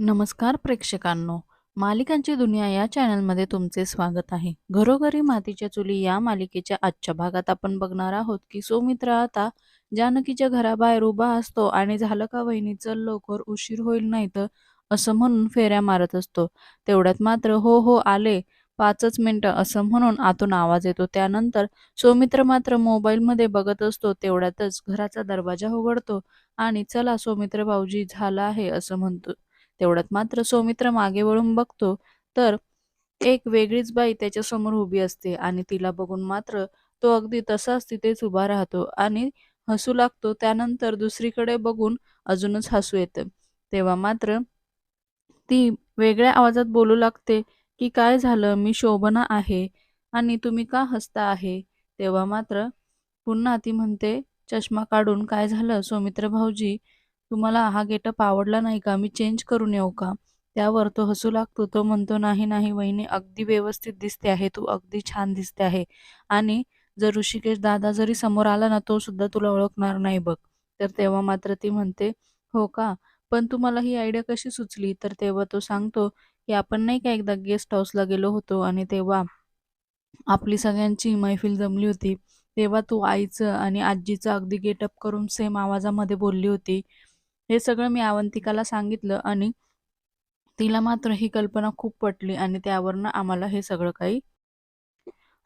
नमस्कार प्रेक्षकांनो. मालिकांची दुनिया या चॅनलमध्ये तुमचे स्वागत आहे. घरोघरी मातीच्या चुली या मालिकेच्या आजच्या भागात आपण बघणार आहोत की सौमित्र आता जानकीच्या घराबाहेर उभा असतो आणि झालं का वहिनी चल लवकर उशीर होईल नाही तर असं म्हणून फेऱ्या मारत असतो. तेवढ्यात मात्र हो हो आले. पाचच मिनिटं असं म्हणून आतून आवाज येतो. त्यानंतर सौमित्र मात्र मोबाईलमध्ये बघत असतो. तेवढ्यातच घराचा दरवाजा उघडतो आणि चला सौमित्र भाऊजी झाला आहे असं म्हणतो. तेवढ्यात मात्र सौमित्र मागे वळून बघतो तर एक वेगळीच बाई त्याच्यासमोर उभी असते आणि तिला बघून मात्र तो अगदी तसाच तिथेच उभा राहतो आणि हसू लागतो. त्यानंतर दुसरीकडे बघून अजूनच हसू येतं. तेव्हा मात्र ती वेगळ्या आवाजात बोलू लागते की काय झालं? मी शोभना आहे आणि तुम्ही का हसता आहे? तेव्हा मात्र पुन्हा ती म्हणते चष्मा काढून काय झालं? सौमित्र भाऊजी तुम्हाला हा गेटअप आवडला नाही का? मी चेंज करून येऊ का? त्यावर तो हसू लागतो. तो म्हणतो नाही नाही वहिनी अगदी व्यवस्थित दिसते आहे तू. अगदी छान दिसते आहे. आणि जर ऋषिकेश दादा जरी समोर आला ना तो सुद्धा तुला ओळखणार नाही बघ. तर तेव्हा मात्र ती म्हणते हो का? पण तुम्हाला ही आयडिया कशी सुचली? तर तेव्हा तो सांगतो की आपण नाही का एकदा गेस्ट हाऊसला गेलो होतो आणि तेव्हा आपली सगळ्यांची मैफिल जमली होती. तेव्हा तू आईचं आणि आजीचं अगदी गेटअप करून सेम आवाजामध्ये बोलली होती. हे सगळं मी अवंतिकाला सांगितलं आणि तिला मात्र ही कल्पना खूप पटली आणि त्यावरनं आम्हाला हे सगळं काही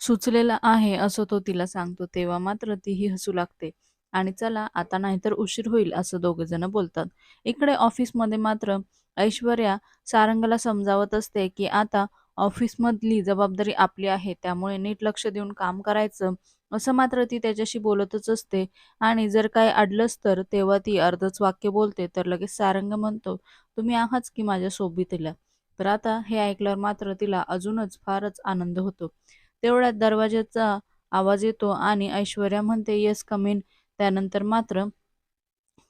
सुचलेलं आहे असं तो तिला सांगतो. तेव्हा मात्र तीही हसू लागते. आणि चला आता नाहीतर उशीर होईल असं दोघे जण बोलतात. इकडे ऑफिसमध्ये मात्र ऐश्वर्या सारंगला समजावत असते की आता ऑफिसमधली जबाबदारी आपली आहे. त्यामुळे नीट लक्ष देऊन काम करायचं असं मात्र ती त्याच्याशी बोलतच असते. आणि जर काय अडलंच तर तेव्हा ती अर्धच वाक्य बोलते. तर लगेच सारंग म्हणतो तुम्ही आहात की माझ्या सोबतीला तर आता हे ऐकल्यावर मात्र तिला अजूनच फारच आनंद होतो. तेवढ्यात दरवाज्याचा आवाज येतो आणि ऐश्वर्या म्हणते येस कमीन त्यानंतर मात्र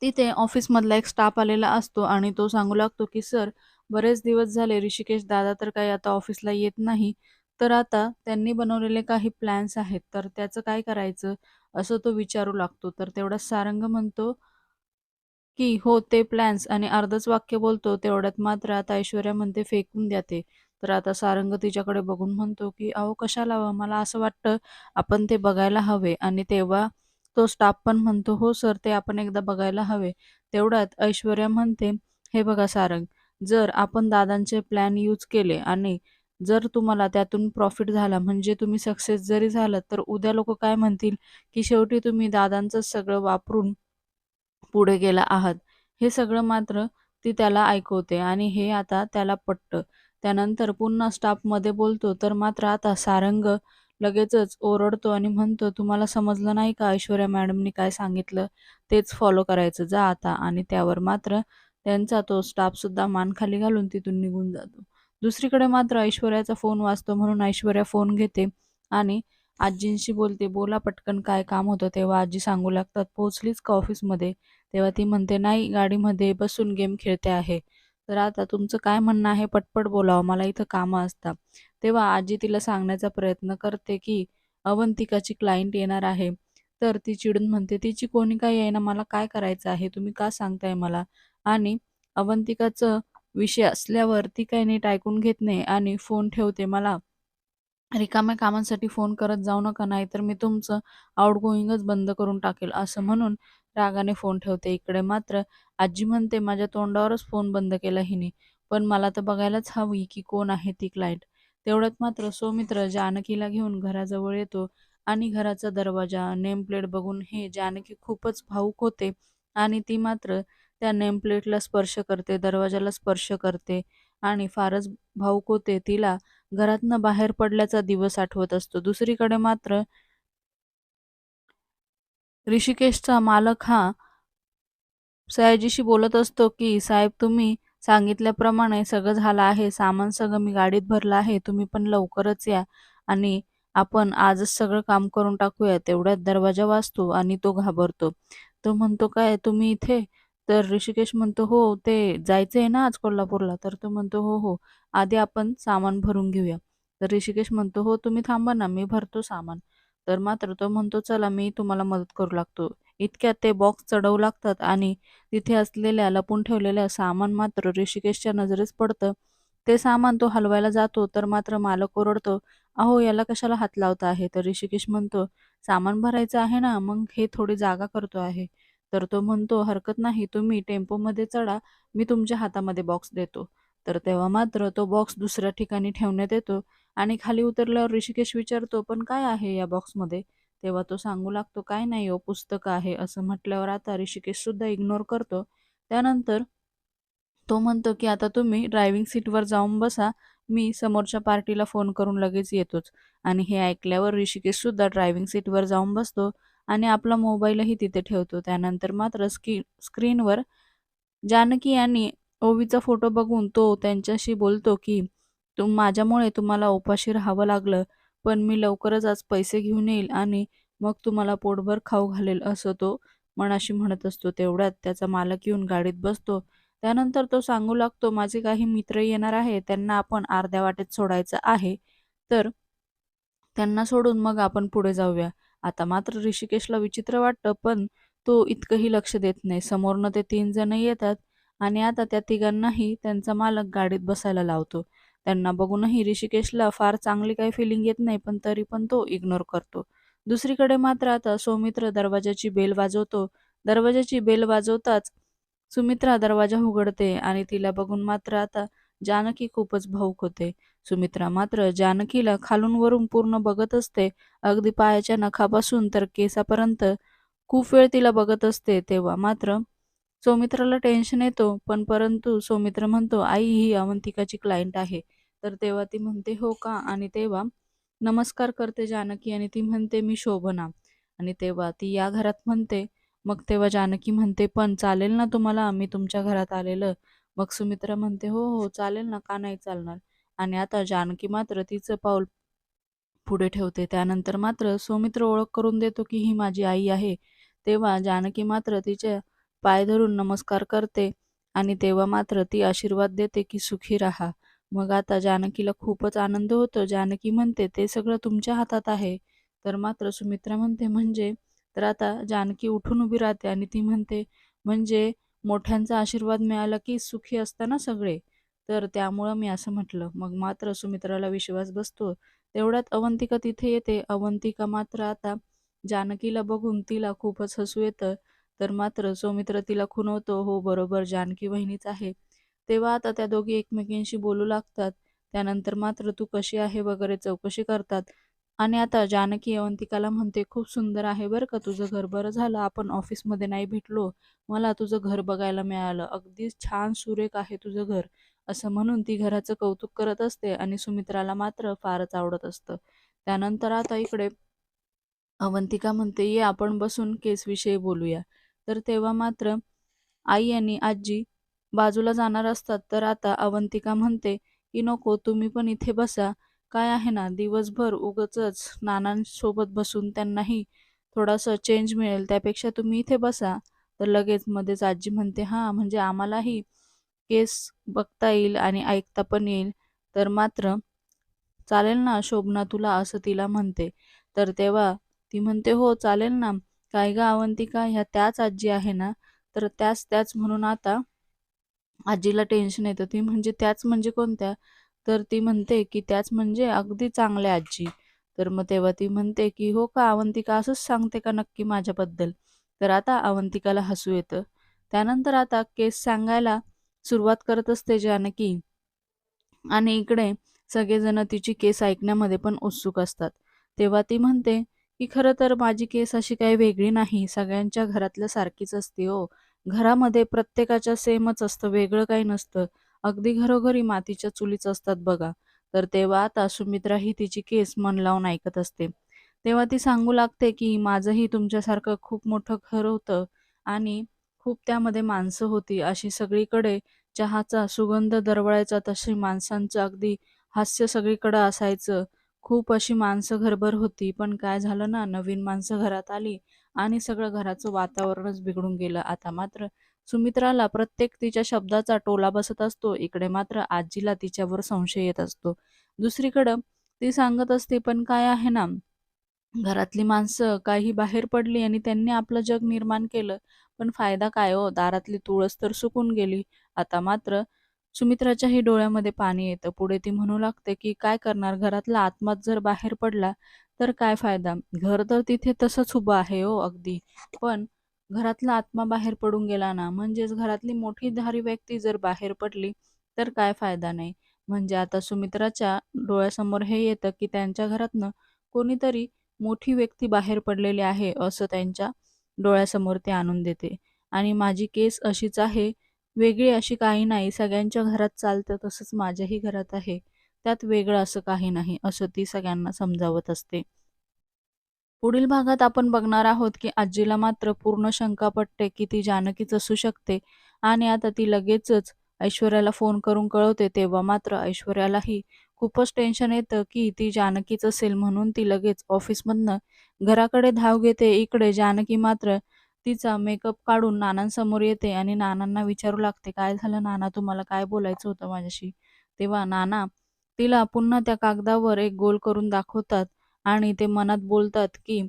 तिथे ऑफिसमधला एक स्टाफ आलेला असतो आणि तो सांगू लागतो की सर बरेच दिवस झाले ऋषिकेश दादा तर काही आता ऑफिसला येत नाही. तर आता त्यांनी बनवलेले काही प्लॅन्स आहेत तर त्याचं काय करायचं असं तो विचारू लागतो. तर तेवढा सारंग म्हणतो की हो ते प्लॅन्स आणि अर्धच वाक्य बोलतो तेवढ्यात मात्र आता ऐश्वर्या म्हणते फेकून द्या ते. तर आता सारंग तिच्याकडे बघून म्हणतो की अहो कशाला हवं मला असं वाटतं आपण ते बघायला हवे. आणि तेव्हा तो स्टाफ पण म्हणतो हो सर ते आपण एकदा बघायला हवे. तेवढ्यात ऐश्वर्या म्हणते हे बघा सारंग जर आपण दादांचे प्लॅन यूज केले आणि जर तुम्हाला त्यातून प्रॉफिट झाला म्हणजे तुम्ही सक्सेस जरी झालं तर उद्या लोक काय म्हणतील की शेवटी तुम्ही दादांचं सगळं वापरून पुढे गेला आहात. हे सगळं मात्र ती त्याला ऐकवते आणि हे आता त्याला पटतं. त्यानंतर पुन्हा स्टाफमध्ये बोलतो तर मात्र आता सारंग लगेचच ओरडतो आणि म्हणतो तुम्हाला समजलं नाही का ऐश्वर्या मॅडमनी काय सांगितलं? तेच फॉलो करायचं जा आता. आणि त्यावर मात्र त्यांचा तो स्टाफसुद्धा मान खाली घालून तिथून निघून जातो. दुसरीकडे मात्र ऐश्वर्याचा फोन वाचतो म्हणून ऐश्वर्या फोन घेते आणि आजींशी बोलते बोला पटकन काय काम होतं? तेव्हा आजी सांगू लागतात पोहोचलीच का ऑफिसमध्ये? तेव्हा ती म्हणते नाही गाडीमध्ये बसून गेम खेळते आहे. तर आता तुमचं काय म्हणणं आहे? पटपट बोलावं मला इथं कामं असतात. तेव्हा आजी तिला सांगण्याचा प्रयत्न करते की अवंतिकाची क्लायंट येणार आहे. तर ती चिडून म्हणते तिची कोणी काय येईना मला काय करायचं आहे? तुम्ही का सांगताय मला? आणि अवंतिकाचं विषय असल्यावर ती काही नीट ऐकून घेत नाही आणि फोन ठेवते मला रिकाम्या कामांसाठी फोन करत जाऊ नका नाहीतर मी तुमचं आउटगोईंगच बंद करून टाकेल असं म्हणून रागाने फोन ठेवते इकडे. मात्र आजी म्हणते माझ्या तोंडावरच फोन बंद केला हिने पण मला तर बघायलाच हवी की कोण आहे ती क्लायंट तेवढ्यात मात्र सौमित्र जानकीला घेऊन घराजवळ येतो आणि घराचा दरवाजा नेमप्लेट बघून हे जानकी खूपच भाऊक होते आणि ती मात्र त्या नेमप्लेटला स्पर्श करते दरवाजाला स्पर्श करते आणि फारच भाऊक होते तिला. घरातनं बाहेर पडल्याचा दिवस आठवत असतो. दुसरीकडे मात्र ऋषिकेशचा मालक हा सयाजीशी बोलत असतो की साहेब तुम्ही सांगितल्याप्रमाणे सगळं झालं आहे. सामान सगळं मी गाडीत भरलं आहे. तुम्ही पण लवकरच या आणि आपण आजच सगळं काम करून टाकूया. तेवढ्यात दरवाजा वाचतो आणि तो घाबरतो. तो म्हणतो काय तुम्ही इथे तर ऋषिकेश म्हणतो हो ते जायचं आहे ना आज कोल्हापूरला. तर तो म्हणतो हो हो आधी आपण सामान भरून घेऊया. तर ऋषिकेश म्हणतो हो तुम्ही थांबा ना मी भरतो सामान. तर मात्र तो म्हणतो चला मी तुम्हाला मदत करू लागतो. इतक्यात ते बॉक्स चढवू लागतात आणि तिथे असलेल्या लपून ठेवलेल्या सामान मात्र ऋषिकेशच्या नजरेस पडतं. ते सामान तो हलवायला जातो तर मात्र मालक ओरडतो अहो याला कशाला हात लावता आहे? तर ऋषिकेश म्हणतो सामान भरायचं आहे ना मग हे थोडी जागा करतो आहे. तर तो म्हणतो हरकत नाही तुम्ही टेम्पोमध्ये चढा मी तुमच्या हातामध्ये बॉक्स देतो. तर तेव्हा मात्र तो बॉक्स दुसऱ्या ठिकाणी ठेवण्यात येतो आणि खाली उतरल्यावर ऋषिकेश विचारतो पण काय आहे या बॉक्समध्ये तेव्हा तो सांगू लागतो काय नाही हो पुस्तक आहे. असं म्हटल्यावर आता ऋषिकेश सुद्धा इग्नोर करतो. त्यानंतर तो म्हणतो की आता तुम्ही ड्रायव्हिंग सीटवर जाऊन बसा मी समोरच्या पार्टीला फोन करून लगेच येतोच. आणि हे ऐकल्यावर ऋषिकेश सुद्धा ड्रायव्हिंग सीटवर जाऊन बसतो. आणि आपला मोबाईलही तिथे ठेवतो. त्यानंतर मात्र स्की स्क्रीनवर जानकी यांनी ओवीचा फोटो बघून तो त्यांच्याशी बोलतो की तुम माझ्यामुळे तुम्हाला उपाशी राहावं लागलं पण मी लवकरच आज पैसे घेऊन येईल आणि मग तुम्हाला पोटभर खाऊ घालेल असं तो मनाशी म्हणत असतो. तेवढ्यात त्याचा मालक येऊन गाडीत बसतो. त्यानंतर तो सांगू लागतो माझे काही मित्र येणार आहे त्यांना आपण अर्ध्या वाटेत सोडायचं आहे तर त्यांना सोडून मग आपण पुढे जाऊया. आता मात्र ऋषिकेशला विचित्र वाटतं पण तो इतकंही लक्ष देत नाही. समोरनं ते तीन जण येतात आणि आता त्या तिघांनाही त्यांचा मालक गाडीत बसायला लावतो. त्यांना बघूनही ऋषिकेशला फार चांगली काही फिलिंग येत नाही पण तरी पण तो इग्नोर करतो. दुसरीकडे मात्र आता सौमित्र दरवाजाची बेल वाजवतो. दरवाजाची बेल वाजवताच सुमित्रा दरवाजा उघडते आणि तिला बघून मात्र आता जानकी खूपच भाऊक होते. सुमित्रा मात्र जानकीला खालून वरून पूर्ण बघत असते. अगदी पायाच्या नखापासून तर केसापर्यंत खूप वेळ तिला बघत असते. तेव्हा मात्र सौमित्राला टेन्शन येतो पण परंतु सौमित्र म्हणतो आई ही अवंतिकाची क्लायंट आहे. तर तेव्हा ती म्हणते हो का? आणि तेव्हा नमस्कार करते जानकी. आणि ती म्हणते मी शोभना. आणि तेव्हा ती या घरात म्हणते मग तेव्हा जानकी म्हणते पण चालेल ना तुम्हाला? मी तुमच्या घरात आलेलं. मग सुमित्रा म्हणते हो हो चालेल ना? का नाही चालणार? आणि आता जानकी मात्र तिचं पाऊल पुढे ठेवते. त्यानंतर मात्र सौमित्र ओळख करून देतो की ही माझी आई आहे. तेव्हा जानकी मात्र तिच्या पाय धरून नमस्कार करते आणि तेव्हा मात्र ती आशीर्वाद देते की सुखी राहा. मग आता जानकीला खूपच आनंद होतो. जानकी म्हणते ते सगळं तुमच्या हातात आहे. तर मात्र सुमित्रा म्हणते म्हणजे? तर आता जानकी उठून उभी राहते आणि ती म्हणते म्हणजे मोठ्यांचा आशीर्वाद मिळाला की सुखी असताना सगळे? तर त्यामुळं मी असं म्हटलं मग मात्र सुमित्राला विश्वास बसतो. तेवढ्यात अवंतिका तिथे येते. अवंतिका मात्र आता जानकीला बघून तिला खूपच हसू येतं. तर मात्र सुमित्र तिला खुनवतो हो बरोबर जानकी बहिणीच आहे. तेव्हा आता त्या दोघी एकमेकींशी बोलू लागतात. त्यानंतर मात्र तू कशी आहे? वगैरे चौकशी करतात. आणि आता जानकी अवंतिकाला म्हणते खूप सुंदर आहे बरं का तुझं घर. बरं झालं आपण ऑफिसमध्ये नाही भेटलो. मला तुझं घर बघायला मिळालं. अगदी छान सुरेख आहे तुझं घर. असं म्हणून ती घराचं कौतुक करत असते आणि सुमित्राला मात्र फारच आवडत असतं. त्यानंतर आता इकडे अवंतिका म्हणते ये आपण बसून केसविषयी बोलूया. तर तेव्हा मात्र आई आणि आजी बाजूला जाणार असतात. तर आता अवंतिका म्हणते की नको तुम्ही पण इथे बसा. काय आहे ना दिवसभर उगच नानांसोबत बसून त्यांनाही थोडासा चेंज मिळेल त्यापेक्षा तुम्ही इथे बसा. तर लगेच मध्येच आजी म्हणते हां म्हणजे आम्हालाही केस बघता येईल आणि ऐकता पण येईल तर मात्र चालेल ना शोभना तुला असं तिला म्हणते. तर तेव्हा ती म्हणते हो चालेल ना. काय ग अवंतिका ह्या त्याच आजी आहे ना? तर त्याच त्याच म्हणून आता आजीला टेन्शन येतं. ती म्हणजे त्याच म्हणजे कोणत्या? तर ती म्हणते की त्याच म्हणजे अगदी चांगल्या आजी. तर मग तेव्हा ती म्हणते की हो का अवंतिका असंच सांगते का नक्की माझ्याबद्दल? तर आता अवंतिकाला हसू येतं. त्यानंतर आता केस सांगायला सुरुवात करत असते जानकी. आणि इकडे सगळेजण तिची केस ऐकण्यामध्ये पण उत्सुक असतात. तेव्हा ती म्हणते की खरं तर माझी केस अशी काही वेगळी नाही. सगळ्यांच्या घरातल्या सारखीच असते हो. घरामध्ये प्रत्येकाच्या सेमच असतं वेगळं काही नसतं. अगदी घरोघरी मातीच्या चुलीच असतात बघा. तर तेव्हा आता सुमित्रा ही तिची केस मन लावून ऐकत असते. तेव्हा ती सांगू लागते की माझंही तुमच्यासारखं खूप मोठं घर होतं आणि खूप त्यामध्ये माणसं होती. अशी सगळीकडे चहाचा सुगंध दरवळायचा तशी माणसांचं अगदी हास्य सगळीकडं असायचं. खूप अशी माणसं घरभर होती. पण काय झालं ना नवीन माणसं घरात आली आणि सगळं घराचं वातावरणच बिघडून गेलं. आता मात्र सुमित्राला प्रत्येक तिच्या शब्दाचा टोला बसत असतो. इकडे मात्र आजीला तिच्यावर संशय येत असतो. दुसरीकडं ती सांगत असते पण काय आहे ना घरातली माणसं काही बाहेर पडली आणि त्यांनी आपलं जग निर्माण केलं. पण फायदा काय हो? दारातली तुळस तर सुकून गेली. आता मात्र सुमित्राच्याही डोळ्यामध्ये पाणी येतं. पुढे ती म्हणू लागते, की काय करणार? घरातला आत्माच जर बाहेर पडला तर काय फायदा? घर तर तिथे तसंच उभं आहे हो अगदी. पण घरातला आत्मा बाहेर पडून गेला ना, म्हणजेच घरातली मोठी धारी व्यक्ती जर बाहेर पडली तर काय फायदा नाही. म्हणजे आता सुमित्राच्या डोळ्यासमोर हे येतं, की त्यांच्या घरातनं कोणीतरी मोठी व्यक्ती बाहेर पडलेली आहे, असं त्यांच्या डोळ्यासमोर ते आणून देते. आणि माझी केस अशीच आहे, वेगळी अशी काही नाही. सगळ्यांच्या घरात चालतं तसंच माझ्याही घरात आहे. त्यात वेगळं असं काही नाही, असं ती सगळ्यांना समजावत असते. पुढील भागात आपण बघणार आहोत, की आजीला मात्र पूर्ण शंका पटते, की ती जानकीच असू शकते आणि आता ती लगेचच ऐश्वर्याला फोन करून कळवते. तेव्हा मात्र ऐश्वर्यालाही खूपच टेन्शन येतं, की ती जानकीच असेल म्हणून ती लगेच ऑफिसमधनं घराकडे धाव घेते. इकडे जानकी मात्र तिचा मेकअप काढून नानांसमोर येते आणि नानांना विचारू लागते, "काय झालं नाना? तुम्हाला काय बोलायचं होतं माझ्याशी?" तेव्हा नाना तिला पुन्हा त्या कागदावर एक गोल करून दाखवतात आणि ते मनात बोलतात, की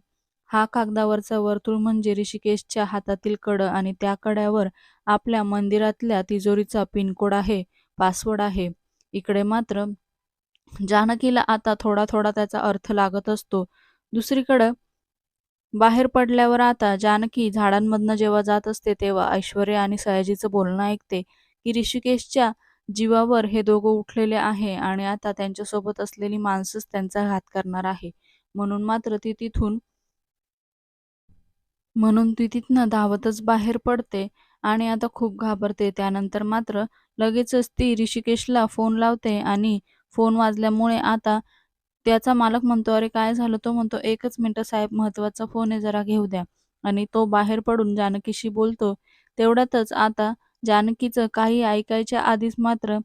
हा कागदावरचा वर्तुळ म्हणजे ऋषिकेशच्या हातातील कडं आणि त्या कड्यावर आपल्या मंदिरातल्या तिजोरीचा पिनकोड आहे, पासवर्ड आहे. इकडे मात्र जानकीला आता थोडा थोडा त्याचा अर्थ लागत असतो. दुसरीकडं बाहेर पडल्यावर आता जानकी झाडांमधनं जेव्हा जात असते तेव्हा ऐश्वर्या आणि सयाजीचं बोलणं ऐकते, की ऋषिकेशच्या जीवावर हे दोघं उठलेले आहे आणि आता त्यांच्यासोबत असलेली माणसंच त्यांचा घात करणार आहे. म्हणून मात्र ती तिथून म्हणून ती तिथनं धावतच बाहेर पडते आणि आता खूप घाबरते. त्यानंतर मात्र लगेचच ती ऋषिकेशला फोन लावते आणि फोन वाजल्यामुळे आता त्याचा मालक म्हणतो, "अरे काय झालं?" तो म्हणतो, "एकच मिनिटं साहेब, महत्त्वाचा फोन आहे, जरा घेऊ द्या." आणि तो बाहेर पडून जानकीशी बोलतो. तेवढ्यातच आता जानकीचं काही ऐकायच्या आधीच मात्र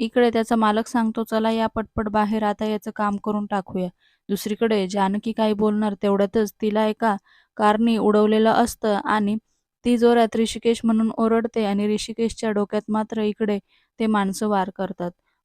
इकडे त्याचा मालक सांगतो, "चला या पटपट बाहेर, आता याचं काम करून टाकूया." दुसरीकडे जानकी काही बोलणार, तेवढ्यातच तिला एका कारणी उडवलेलं असतं आणि ती जोरात ऋषिकेश म्हणून ओरडते आणि ऋषिकेशच्या डोक्यात मात्र इकडे ते माणसं वार करतात.